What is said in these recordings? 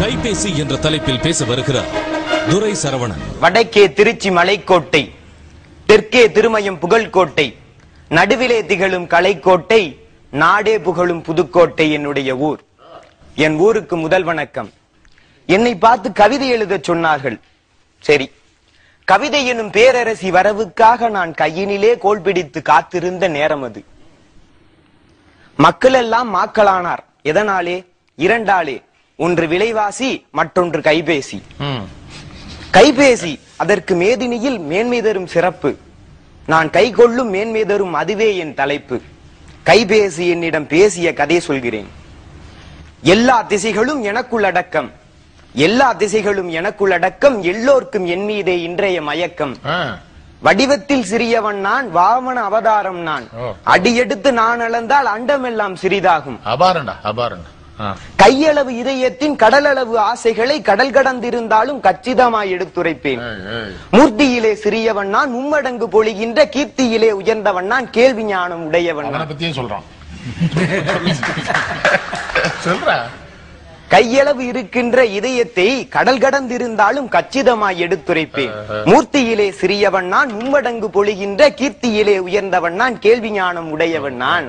கைபேசி என்ற தலைப்பில் பேச வருகிறார் துரை சரவணன். வடக்கே திருச்சி மலைக்கோட்டை தெற்கே திருமயம் புகழ்கோட்டை நடுவிலே திகழும் கலைக்கோட்டை நாடே புகழும் புதுக்கோட்டை என்னுடைய ஊர். என் ஊருக்கு முதல் வணக்கம். என்னை பார்த்து கவிதை எழுத சொன்னார்கள். சரி கவிதை எனும் பேரரசி வரவுக்காக நான் கையினிலே கோல் பிடித்து காத்திருந்த நேரம் அது. மக்கள் எல்லாம் மாக்களானார். எதனாலே? இரண்டாலே. ஒன்று விலைவாசி மற்றொன்று கைபேசி. கைபேசி அதற்கு மேதினியில் மேன்மை தரும் சிறப்பு. நான் கைகொள்ளும் மேன்மை தரும் அதுவே என் தலைப்பு. கைபேசி என்னிடம் பேசிய கதை சொல்கிறேன். எல்லா திசைகளும் எனக்குள் அடக்கம். எல்லா திசைகளும் எனக்குள் அடக்கம். எல்லோர்க்கும் என் மீதே இன்றைய மயக்கம். வடிவத்தில் சிறியவன் நான் வாமன அவதாரம் நான். அடியெடுத்து நான் அளந்தால் அண்டமெல்லாம் சிறிதாகும். அபாரண்டா அபாரண்டா. கையளவு இதயத்தின் கடலளவு ஆசைகளை கடல் கடந்திருந்தாலும் கச்சிதமாய் எடுத்துரைப்பேன். மூர்த்தியிலே சிறியவன் நான் மும்மடங்கு பொழிகின்ற கீர்த்தியிலே உயர்ந்தவன் நான் கேள்வி ஞானம் உடையவன் பத்தியும் சொல்றான். சொல்ற? கையளவு இருக்கின்ற இதயத்தை கடல் கடந்திருந்தாலும் கச்சிதமாய் எடுத்துரைப்பேன் மூர்த்தியிலே சிறியவன் நான் மும்மடங்கு பொழிகின்ற கீர்த்தியிலே உயர்ந்தவன் நான் கேள்வி ஞானம் உடையவன் நான்.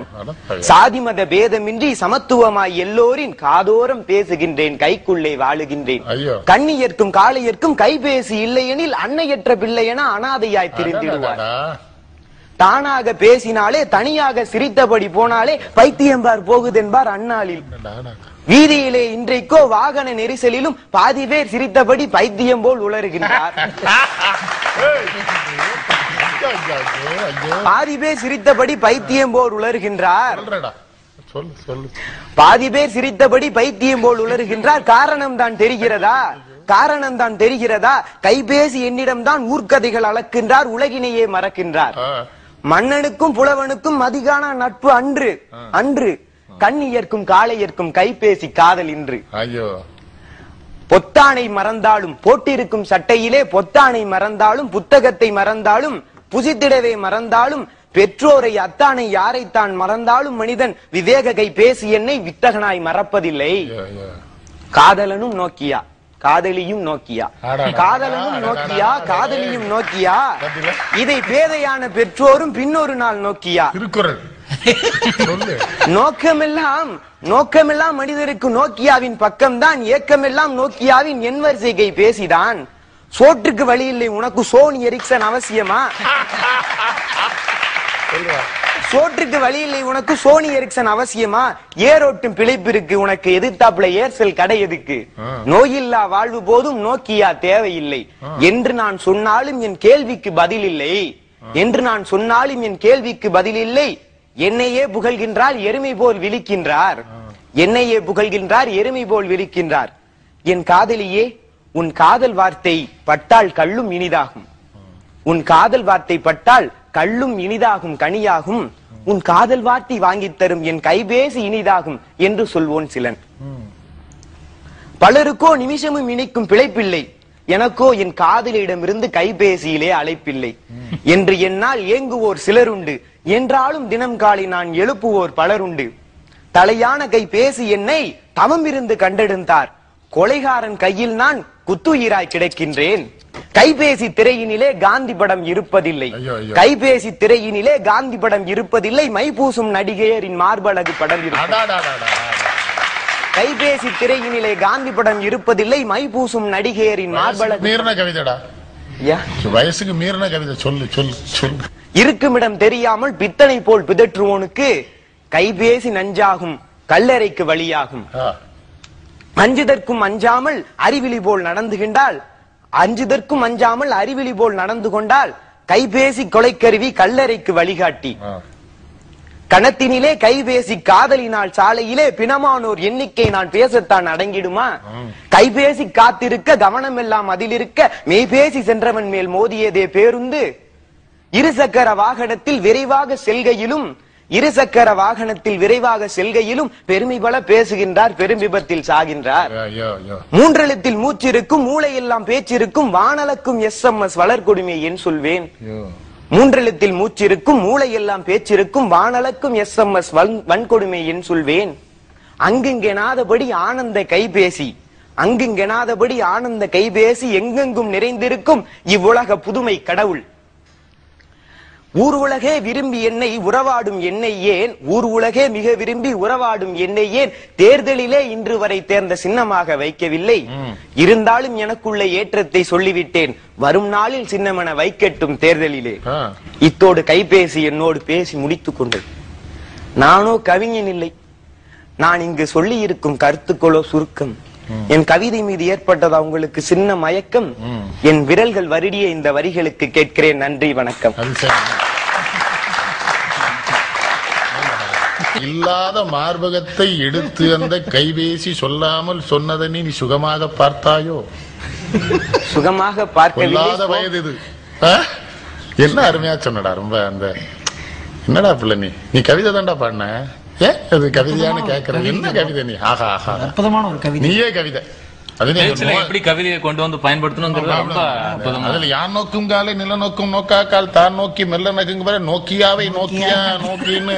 சாதி மத பேதமின்றி சமத்துவமாய் எல்லோரின் காதோரம் பேசுகின்றேன் கைக்குள்ளே வாழுகின்றேன். கண்ணியர்க்கும் காளையர்க்கும் கைபேசி இல்லையெனில் அன்னையற்ற பிள்ளையென அனாதையாய் திரிந்திடுவார். தானாக பேசினாலே தனியாக சிரித்தபடி போனாலே பைத்தியம்பார் போகுதென்பார் அந்நாளில் அடடடா. வீதியிலே இன்றைக்கோ வாகன நெரிசலிலும் பாதி பேர் சிரித்தபடி பைத்தியம் போல் உளறுகின்றார். பாதி பேர் சிரித்தபடி பைத்தியம் போல் உளறுகின்றார். பாதி பேர் சிரித்தபடி பைத்தியம் போல் உளறுகின்றார். காரணம் தான் தெரிகிறதா? காரணம் தான் தெரிகிறதா? கைபேசி என்னிடம் தான் ஊர்க்கதைகள் அளக்கின்றார் உலகினையே மறக்கின்றார். மன்னனுக்கும் புலவனுக்கும் மதிகான நட்பு அன்று அன்று கண்ணியர்க்கும் காளையர்க்கும் கைபேசி காதல் இன்று. ஐயோ. பொத்தானை மறந்தாலும் போட்டிருக்கும் சட்டையிலே பொத்தானை மறந்தாலும் புத்தகத்தை மறந்தாலும் புசித்திடவே மறந்தாலும் பெற்றோரை அத்தானை யாரைத்தான் மறந்தாலும் மனிதன் விவேக கை பேசி என்னை வித்தகனாய் மறப்பதில்லை. காதலனும் நோக்கியா? காதலியும் நோக்கியா. காதலனும் நோக்கியா? காதலியும் நோக்கியா? இதை பேதையான பெற்றோரும் பின்னொரு நாள் நோக்கியா? நோக்கமெல்லாம் நோக்கமெல்லாம் மனிதருக்கு நோக்கியாவின் பக்கம்தான் ஏக்கமெல்லாம் நோக்கியாவின் என் வரிசைகை பேசிதான். சோற்றுக்கு வழி இல்லை உனக்கு சோனி எரிக்சன் அவசியமா. சோற்றுக்கு வழி இல்லை உனக்கு சோனி எரிக்சன் அவசியமா? ஏரோட்டும் பிழைப்பிற்கு உனக்கு எதிர்த்தாப்புல ஏர்செல் கடை எதுக்கு. நோயில்லா வாழ்வு போதும் நோக்கியா தேவையில்லை. என்று நான் சொன்னாலும் என் கேள்விக்கு பதில் இல்லை. என்று நான் சொன்னாலும் என் கேள்விக்கு பதில் இல்லை. என்னையே புகழ்கின்றார் எருமை போல் விழிக்கின்றார். என்னையே புகழ்கின்றார் எருமை போல் விழிக்கின்றார். என் காதலியே உன் காதல் வார்த்தை பட்டால் கள்ளும் இனிதாகும். உன் காதல் வார்த்தை பட்டால் கள்ளும் இனிதாகும் கனியாகும். உன் காதல் வார்த்தை வாங்கித் தரும் என் கைபேசி இனிதாகும் என்று சொல்வோன் சிலன். பலருக்கோ நிமிஷமும் இணைக்கும் பிழைப்பில்லை. எனக்கோ என் காதலியிடமிருந்து கைபேசியிலே அழைப்பில்லை. என்று என்னால் ஏங்குவோர் சிலருண்டு. என்றாலும் தினம் காலை நான் எழுப்புவோர் பலருண்டு தலையான கை பேசி என்னை தவம் இருந்து கண்டெடுத்தார் கொலைகாரன் கையில் நான் குத்துயிராய் கிடக்கின்றேன் கைபேசி திரையினிலே காந்தி படம் இருப்பதில்லை. கைபேசி திரையினிலே காந்தி படம் இருப்பதில்லை மைபூசும் நடிகையரின் மார்பழகு படம். கைபேசி திரையினிலே காந்தி படம் இருப்பதில்லை மைபூசும் நடிகையரின் மார்பழகு. வயசுக்கு மீறின கவிதை சொல்லு சொல்லு சொல்லு. இருக்குமிடம் தெரியாமல் பித்தனை போல் பிதற்றுவோனுக்கு கைபேசி நஞ்சாகும் கல்லறைக்கு வழியாகும். அஞ்சுதற்கும் அஞ்சாமல் அறிவிலி போல் நடந்துகின்றால் அஞ்சுதற்கும் அஞ்சாமல் அறிவிலி போல் நடந்து கொண்டால் கைபேசி கொலைக்கருவி கல்லறைக்கு வழிகாட்டி. கணத்தினிலே கைபேசி காதலினால் சாலையிலே பிணமானோர் எண்ணிக்கை நான் பேசத்தான் அடங்கிடுமா? கைபேசி காத்திருக்க கவனம் எல்லாம் அதில் இருக்க மெய்பேசி சென்றவன் மேல் மோதியதே பேருந்து. இருசக்கர வாகனத்தில் விரைவாக செல்கையிலும் இருசக்கர வாகனத்தில் விரைவாக செல்கையிலும் பெருமை பல பேசுகின்றார் பெரும் விபத்தில் சாகின்றார். மூன்றெழுத்தில் மூச்சிருக்கும் மூளையெல்லாம் பேச்சிருக்கும் வானலக்கும் எஸ் எம் எஸ் வளர்கொடுமை என் சொல்வேன். மூன்றெழுத்தில் மூச்சிருக்கும் மூளையெல்லாம் பேச்சிருக்கும் வானலக்கும் எஸ் எம் எஸ் வன்கொடுமை என் சொல்வேன். அங்குங்கெனாதபடி ஆனந்த கைபேசி. அங்குங்கெனாதபடி ஆனந்த கைபேசி எங்கெங்கும் நிறைந்திருக்கும் இவ்வுலக புதுமை கடவுள். ஊர் உலகே விரும்பி என்னை உறவாடும் என்னை ஏன்? ஊர் உலகே மிக விரும்பி உறவாடும் என்னை ஏன்? தேர்தலிலே இன்று வரை தேர்ந்த சின்னமாக வைக்கவில்லை. இருந்தாலும் எனக்குள்ள ஏற்றத்தை சொல்லிவிட்டேன். வரும் நாளில் சின்னமென வைக்கட்டும் தேர்தலிலே. இத்தோடு கைபேசி என்னோடு பேசி முடித்துக் கொண்டது நானோ கவிஞன் இல்லை. நான் இங்கு சொல்லி இருக்கும் கருத்துக்களோ சுருக்கம். என் கவிதை மீது ஏற்பட்டதா உங்களுக்கு சின்ன மயக்கம்? என் விரல்கள் வருடிய இந்த வரிகளுக்கு கேட்கிறேன். நன்றி வணக்கம். இல்லாத மார்பகத்தை எடுத்து அந்த கைபேசி சொல்லாமல் சொன்னதை நீ சுகமாக பார்த்தாயோ? சுகமாக பார்க்கவில்லை. வயது இது? என்ன அருமையா சொன்னடா ரொம்ப அந்த என்னடா பிள்ளை நீ? நீ கவிதை தான்டா பாடின. ஏ அது கவிதையான்னு கேக்குற என்ன கவிதை. நீ? ஆஹா ஆஹா. அற்புதமான ஒரு கவிதை. நீயே கவிதை. எப்படி கவிதையை கொண்டு வந்து அற்புதமா. அதுல யான் நோக்கும் காலை நில நோக்கும் நோக்கா கால் தான் நோக்கி மெல்ல நகுங்க பாரு நோக்கியாவை நோக்கியா? நோக்கின்னு.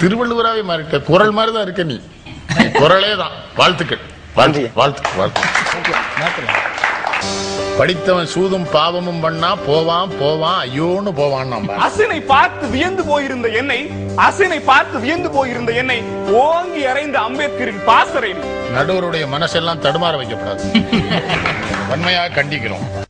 திருவள்ளுவராவே மாறிட்ட. குரல் மாதிரி தான் இருக்க நீ. நீ குரலே தான். வாழ்த்துக்கள். வாழ்த்து வாழ்த்து வாழ்த்து. படித்தவன் சூதும் பாவமும் பண்ணா போவான் போவான் ஐயோன்னு போவான் நம்ம. அசனை பார்த்து வியந்து போயிருந்த என்னை அசனை பார்த்து வியந்து போயிருந்த என்னை ஓங்கி அறைந்த அம்பேத்கரின் பாசறை நடுவருடைய மனசெல்லாம் தடுமாற வைக்கப்படாது. வன்மையாக கண்டிக்கிறோம்.